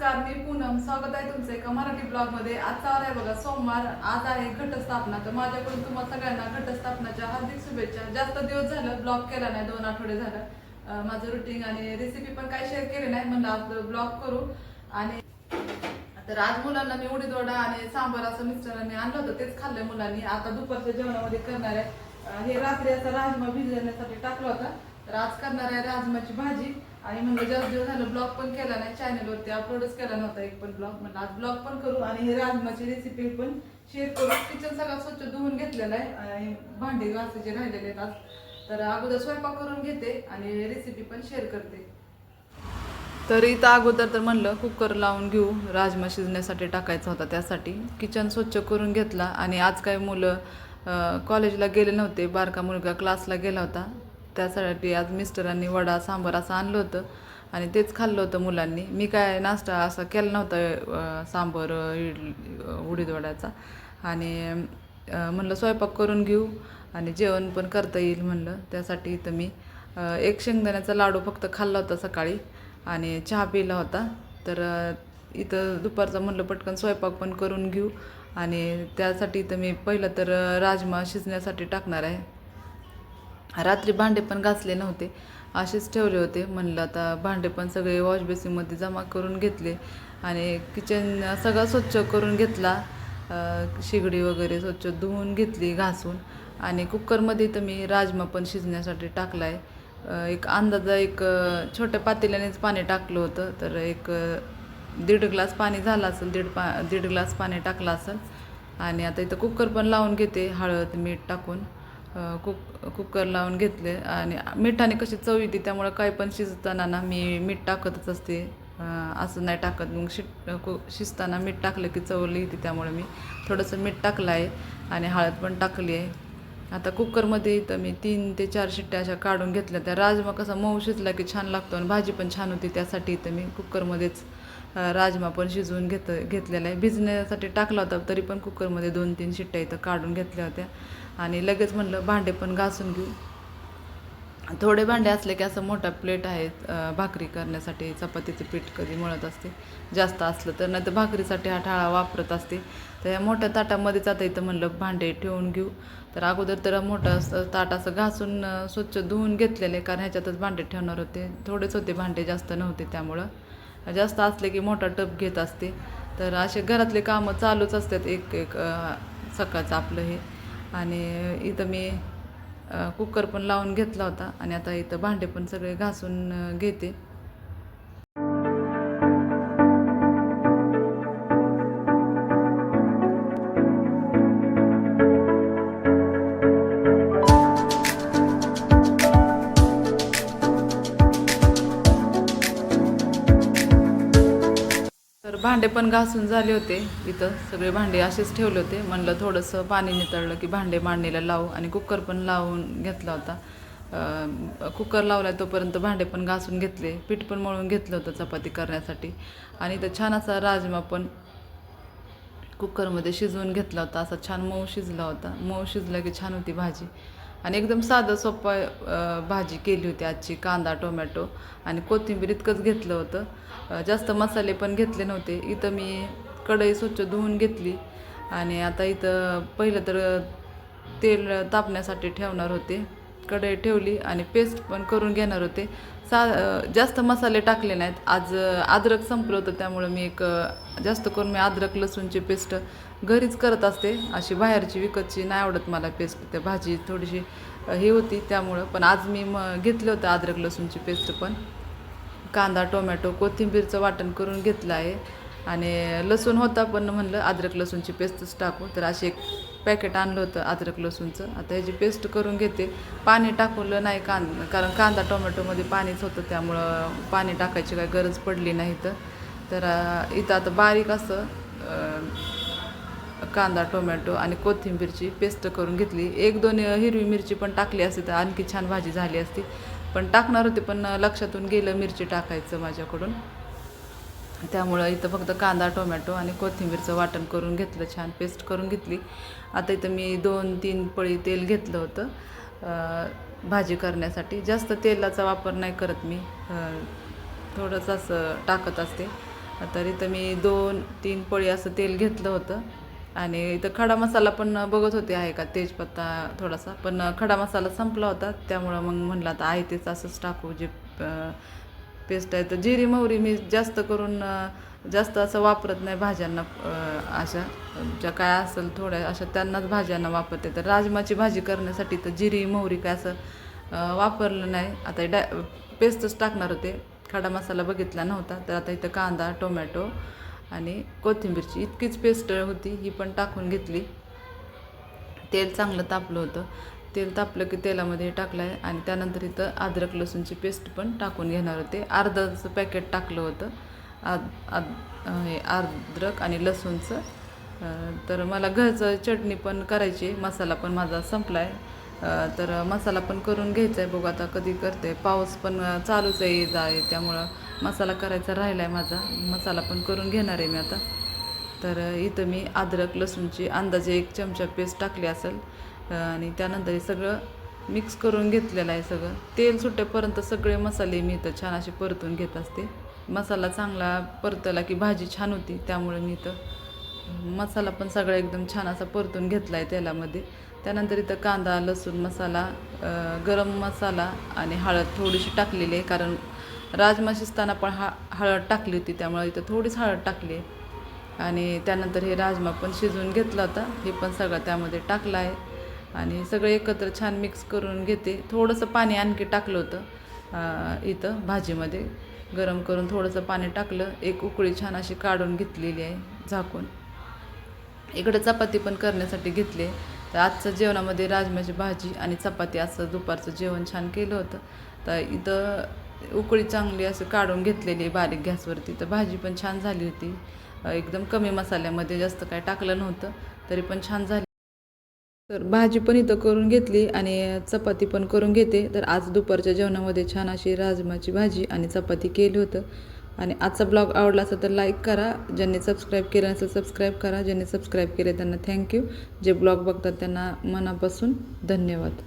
नमस्कार मी पूनम. स्वागत आहे तुमचं एका मराठी ब्लॉगमध्ये. आजचा वार आहे बघा सोमवार. आज आहे घटस्थापना. तर माझ्याकडून तुम्हाला सगळ्यांना घटस्थापनाच्या हार्दिक शुभेच्छा. जास्त दिवस झालं ब्लॉग केला नाही दोन आठवडे झालं. माझं रुटीन आणि रेसिपी पण काही शेअर केली नाही म्हणलं आज ब्लॉग करू. आणि तर आज मुलांना मी उडीद वडा आणि सांबार असं मिस्टरांनी आणलं होतं तेच खाल्लं मुलांनी. आता दुपारच्या जेवणामध्ये करणार आहे. हे रात्री असा राजमा भिजवण्यासाठी टाकला होता. तर आज करणार आहे राजमाची भाजी. आणि म्हणलं जास्त दिवस झालं ब्लॉग पण केला नाही चॅनलवरती अपलोडच केला नव्हता एक पण ब्लॉग. म्हणलं आज ब्लॉग पण करू आणि हे राजमाची रेसिपी पण शेअर करू. किचन सगळं स्वच्छ धुवून घेतलेलं आहे आणि भांडी घासायचे राहिलेले आहेत आज. तर अगोदर स्वयंपाक करून घेते आणि रेसिपी पण शेअर करते. तर इथं अगोदर तर म्हणलं कुकर लावून घेऊ. राजमा शिजण्यासाठी टाकायचा होता त्यासाठी. किचन स्वच्छ करून घेतला आणि आज काही मुलं कॉलेजला गेले नव्हते. बारका मुलगा क्लासला गेला होता. त्यासाठी आज मिस्टरांनी वडा सांबार असं आणलं होतं आणि तेच खाल्लं होतं मुलांनी. मी काय नाश्ता असा केला नव्हता सांबार इडली उडीद वड्याचा आणि म्हणलं स्वयंपाक करून घेऊ आणि जेवण पण करता येईल म्हणलं. त्यासाठी इथं मी एक शेंगदाण्याचा लाडू फक्त खाल्ला होता सकाळी आणि चहा पिला होता. तर इथं दुपारचा म्हणलं पटकन स्वयंपाक पण करून घेऊ आणि त्यासाठी इथं मी पहिलं तर राजमा शिजण्यासाठी टाकणार आहे. रात्री भांडे पण घासले नव्हते. असेच ठेवले होते. म्हणलं आता भांडे पण सगळे वॉश बेसिनमध्ये जमा करून घेतले आणि किचन सगळा स्वच्छ करून घेतला. शेगडी शिगडी वगैरे स्वच्छ धुवून घेतली घासून. आणि कुकरमध्ये तर मी राजमा पण शिजण्यासाठी टाकला आहे एक अंदाजा एक छोट्या पातेल्यानेच पाणी टाकलं होतं. तर एक दीड ग्लास पाणी झालं असेल दीड पा दीड ग्लास पाणी टाकलं असेल. आणि आता इथं कुकर पण लावून घेते हळद मीठ टाकून. कुक कुकर लावून घेतले आणि मिठाने कशी चव येते त्यामुळं काही पण शिजताना ना मी मीठ टाकतच असते. असं नाही टाकत. मग शिट कु शिजताना मीठ टाकलं की चवली येते त्यामुळे मी थोडंसं मीठ टाकलं आहे आणि हळद पण टाकली आहे. आता कुकरमध्ये इथं मी तीन ते चार शिट्ट्या अशा काढून घेतल्या. त्या राजमा कसा मऊ शिजला की छान लागतो आणि भाजी पण छान होती त्यासाठी इथं मी कुकरमध्येच राजमा पण शिजवून घेत घेतलेला आहे. भिजण्यासाठी टाकला होता तरी पण कुकरमध्ये दोन तीन शिट्ट्या इथं काढून घेतल्या होत्या. आणि लगेच म्हणलं भांडे पण घासून घेऊ. थोडे भांडे असले की असं मोठा प्लेट आहे भाकरी करण्यासाठी चपातीचं पीठ कधी मळत असते. जास्त असलं तर नाही तर भाकरीसाठी हा ठाळा वापरत असते. तर या मोठ्या ताटामध्येच आता इथं म्हणलं भांडे ठेवून घेऊ. तर अगोदर तर मोठं असं ताट असं घासून स्वच्छ धुवून घेतलेले कारण ह्याच्यातच भांडे ठेवणार होते. थोडेच होते भांडे जास्त नव्हते त्यामुळं. जास्त असले की मोठा टप घेत असते. तर असे घरातले कामं चालूच असतात एक एक सकाळचं आपलं हे. आणि इथं मी कुकर पण लावून घेतला होता. आणि आता इथं भांडे पण सगळे घासून घेते. तर भांडे पण घासून झाले होते. इथं सगळे भांडे असेच ठेवले होते. म्हणलं थोडंसं पाणी नितळलं की भांडे मांडणीला लावू आणि कुकर पण लावून घेतला होता. कुकर लावला तोपर्यंत भांडे पण घासून घेतले. पीठ पण मळून घेतलं होतं चपाती करण्यासाठी. आणि इथं छान असा राजमा पण कुकरमध्ये शिजवून घेतला होता. असा छान मऊ शिजला होता. मऊ शिजला की छान होती भाजी. आणि एकदम साधं सोपं भाजी केली होती आजची कांदा टोमॅटो आणि कोथिंबीर इतकंच घेतलं होतं. जास्त मसाले पण घेतले नव्हते. इथं मी कढई स्वच्छ धुवून घेतली आणि आता इथं पहिलं तर तेल तापण्यासाठी ठेवणार होते. कढई ठेवली आणि पेस्ट पण करून घेणार होते. सा जास्त मसाले टाकले नाहीत. आज अद्रक संपलं होतं त्यामुळं मी एक जास्त करून मी अद्रक लसूणची पेस्ट घरीच करत असते. अशी बाहेरची विकतची नाही आवडत मला पेस्ट त्या भाजी थोडीशी हे होती त्यामुळं. पण आज मी मग घेतलं होतं अद्रक लसूणची पेस्ट पण. कांदा टोमॅटो कोथिंबीरचं वाटण करून घेतलं आहे. आणि लसूण होता पण म्हणलं अद्रक लसूणची पेस्टच टाकू. तर अशी एक पॅकेट आणलं होतं अद्रक लसूणचं. आता ह्याची पेस्ट करून घेते. पाणी टाकवलं नाही कां कारण कांदा टोमॅटोमध्ये पाणीच होतं त्यामुळं पाणी टाकायची काही गरज पडली नाही तर तर इथं आता बारीक असं कांदा टोमॅटो आणि कोथिंबीरची पेस्ट करून घेतली. एक दोन हिरवी मिरची पण टाकली असती तर आणखी छान भाजी झाली असती. पण टाकणार होते पण लक्षातून गेलं मिरची टाकायचं माझ्याकडून. त्यामुळं इथं फक्त कांदा टोमॅटो आणि कोथिंबीरचं वाटण करून घेतलं छान पेस्ट करून घेतली. आता इथं मी दोन तीन पळी तेल घेतलं होतं. भाजी करण्यासाठी. जास्त तेलाचा वापर नाही करत मी. थोडंसं असं टाकत असते. तर इथं मी दोन तीन पळी असं तेल घेतलं होतं. आणि इथं खडा मसाला पण बघत होते आहे का? तेजपत्ता थोडासा. पण खडा मसाला संपला होता. त्यामुळं मग म्हणलं आता आहे तेच असंच टाकू. जे पेस्ट आहे. तर जिरी मोहरी मी जास्त करून जास्त असं वापरत नाही भाज्यांना अशा. ज्या काय असेल थोड्या अशा त्यांनाच भाज्यांना वापरते. तर राजमाची भाजी करण्यासाठी तर जिरी मोहरी काय असं वापरलं नाही. आता डा पेस्टच टाकणार होते. खडा मसाला बघितला नव्हता. तर आता इथं कांदा टोमॅटो आणि कोथिंबीरची इतकीच पेस्ट होती ही पण टाकून घेतली. तेल चांगलं तापलं होतं. तेल तापलं की तेलामध्ये टाकलं आहे आणि त्यानंतर इथं अद्रक लसूणची पेस्ट पण टाकून घेणार होते. अर्धाचं पॅकेट टाकलं होतं. आद आद हे अद्रक आणि लसूणचं. तर मला घरचं चटणी पण करायची आहे. मसाला पण माझा संपला आहे तर मसाला पण करून घ्यायचा आहे बघू आता कधी करते. पाऊस पण चालूच आहे जा आहे. त्यामुळं मसाला करायचा राहिला आहे माझा. मसाला पण करून घेणार आहे मी आता. तर इथं मी अद्रक लसूणची अंदाजे एक चमचा पेस्ट टाकली असेल. आणि त्यानंतर हे सगळं मिक्स करून घेतलेलं आहे सगळं. तेल सुटेपर्यंत सगळे मसाले मी इथं छान असे परतून घेत असते. मसाला चांगला परतला की भाजी छान होती त्यामुळे मी इथं मसाला पण सगळा एकदम छान असा परतून घेतला आहे तेलामध्ये. त्यानंतर इथं कांदा लसूण मसाला गरम मसाला आणि हळद थोडीशी टाकलेली आहे कारण राजमा शिजताना पण हा हळद टाकली होती त्यामुळे इथं थोडीच हळद टाकली आहे. आणि त्यानंतर हे राजमा पण शिजवून घेतला होता हे पण सगळं त्यामध्ये टाकला आहे. आणि सगळं एकत्र छान मिक्स करून घेते. थोडंसं पाणी आणखी टाकलं होतं इथं भाजीमध्ये. गरम करून थोडंसं पाणी टाकलं. एक उकळी छान अशी काढून घेतलेली आहे झाकून. इकडं चपाती पण करण्यासाठी घेतली तर आजचं जेवणामध्ये राजम्याची भाजी आणि चपाती असं दुपारचं जेवण छान केलं होतं. तर इथं उकळी चांगली असं काढून घेतलेली आहे बारीक गॅसवरती. तर भाजी पण छान झाली होती. एकदम कमी मसाल्यामध्ये जास्त काय टाकलं नव्हतं तरी पण छान झाली तर भाजी पण इथं करून घेतली आणि चपाती पण करून घेते. तर आज दुपारच्या जेवणामध्ये छान अशी राजमाची भाजी आणि चपाती केली होतं. आणि आजचा ब्लॉग आवडला असेल तर लाईक करा. ज्यांनी सबस्क्राईब केलं नसेल सबस्क्राईब करा. ज्यांनी सबस्क्राईब केले त्यांना थँक्यू जे ब्लॉग बघतात त्यांना मनापासून धन्यवाद.